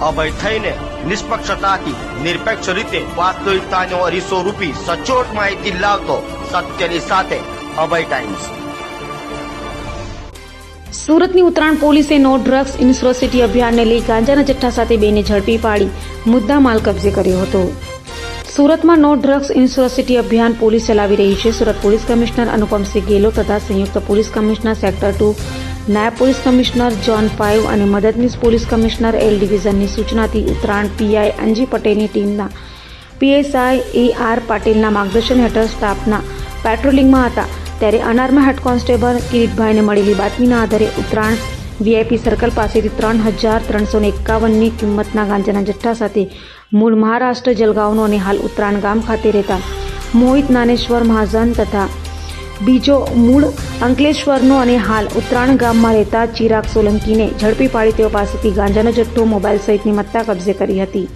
અભય થઈને નિષ્પક્ષતાથી, નિરપેક્ષ રીતે વાસ્તવિકતાનો અરીસો રૂપી સચોટ માહિતી લાવતો સત્યની સાથે અભય ટાઈમ્સ સુરતની ઉત્તરાયણ પોલીસે નો ડ્રગ્સ ઇન્સ્ટ્રોસિટી અભિયાનને લઈ ગાંજાના જથ્થા સાથે બેને ઝડપી પાડી મુદ્દા માલ કબજે કર્યો હતો. સુરતમાં નો ડ્રગ્સ ઇન્સ્ટ્રોસિટી અભિયાન પોલીસ ચલાવી રહી છે. સુરત પોલીસ કમિશનર અનુપમસિંહ ગેલો તથા સંયુક્ત પોલીસ કમિશનર સેક્ટર ટુ નાયબ પોલીસ કમિશનર જોન ફાઇવ અને મદદનીશ પોલીસ કમિશનર એલ ડિવિઝનની સૂચનાથી ઉત્તરાયણ પીઆઈ અંજી પટેલની ટીમના પીએસઆઈ એ આર પાટીલના માર્ગદર્શન હેઠળ સ્ટાફના પેટ્રોલિંગમાં હતા. ત્યારે અનારમાં હેડ કોન્સ્ટેબલ કિરીટભાઈને મળેલી બાતમીના આધારે ઉત્તરાયણ વીઆઈપી સર્કલ પાસેથી ત્રણ હજાર ત્રણસો ને એકાવનની કિંમતના ગાંજાના જથ્થા સાથે મૂળ મહારાષ્ટ્ર જલગાંવનો અને હાલ ઉત્તરાયણ ગામ ખાતે રહેતા મોહિત નાનેશ્વર મહાજન તથા બીજો મૂળ અંકલેશ્વરનો અને હાલ ઉત્તરાણ ગામમાં રહેતા ચિરાગ સોલંકીને ઝડપી પાડી તેઓ પાસેથી ગાંજાનો જથ્થો મોબાઈલ સહિતની મત્તા કબજે કરી હતી.